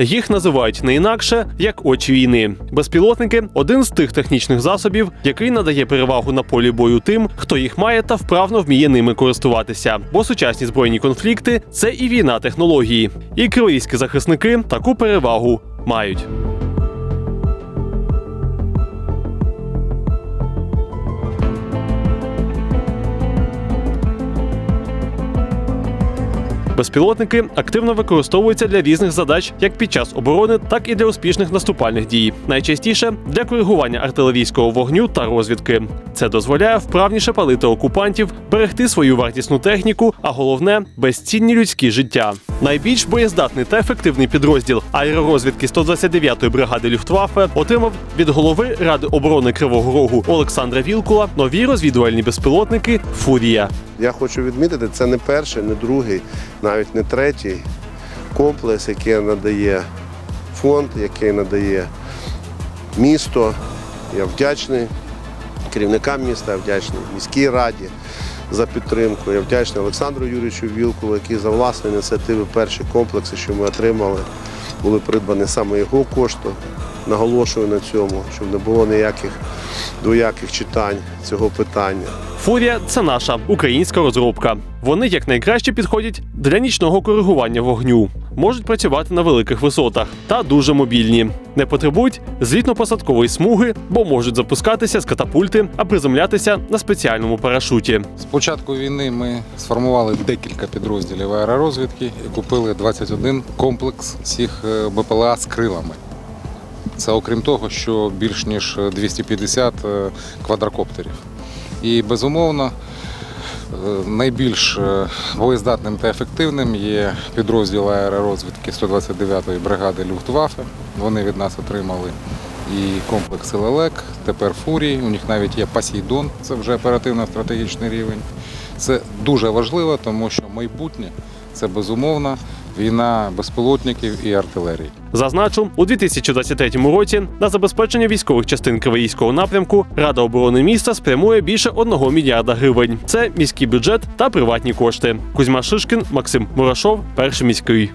Їх називають не інакше як очі війни. Безпілотники один з тих технічних засобів, який надає перевагу на полі бою тим, хто їх має та вправно вміє ними користуватися. Бо сучасні збройні конфлікти це і війна технології. І кривійські захисники таку перевагу мають. Безпілотники активно використовуються для різних задач як під час оборони, так і для успішних наступальних дій. Найчастіше для коригування артилерійського вогню та розвідки. Це дозволяє вправніше палити окупантів, берегти свою вартісну техніку, а головне безцінні людські життя. Найбільш боєздатний та ефективний підрозділ аеророзвідки 129-ї бригади Люфтваффе отримав від голови Ради оборони Кривого Рогу Олександра Вілкула нові розвідувальні безпілотники Фурія. Я хочу відмітити, це не перший, не другий, навіть не третій комплекс, який надає фонд, який надає місто. Я вдячний керівникам міста, я вдячний міській раді за підтримку. Я вдячний Олександру Юрійовичу Вілкулу, який за власні ініціативи перші комплекси, що ми отримали, були придбані саме його коштом. Наголошую на цьому, щоб не було ніяких двояких читань цього питання. Фурія це наша українська розробка. Вони якнайкраще підходять для нічного коригування вогню, можуть працювати на великих висотах та дуже мобільні. Не потребують злітно-посадкової смуги, бо можуть запускатися з катапульти, а приземлятися на спеціальному парашуті. З початку війни ми сформували декілька підрозділів аеророзвідки і купили 21 комплекс цих е, БПЛА з крилами. Це окрім того, що більш ніж 250 е, квадрокоптерів. І безумовно е, найбільш е, боєздатним та ефективним є підрозділ аеророзвідки 129-ї бригади Люфтваффе. Вони від нас отримали і комплекс «Лелек», тепер Фурій. У них навіть є Посейдон, це вже оперативно-стратегічний рівень. Це дуже важливо, тому що майбутнє це безумовно війна безпілотників і артилерії. Зазначу, у 2023 році на забезпечення військових частин Кривоїського напрямку Рада оборони міста спрямує більше 1 мільярда гривень. Це міський бюджет та приватні кошти. Кузьма Шишкін, Максим Мурашов, перший міський.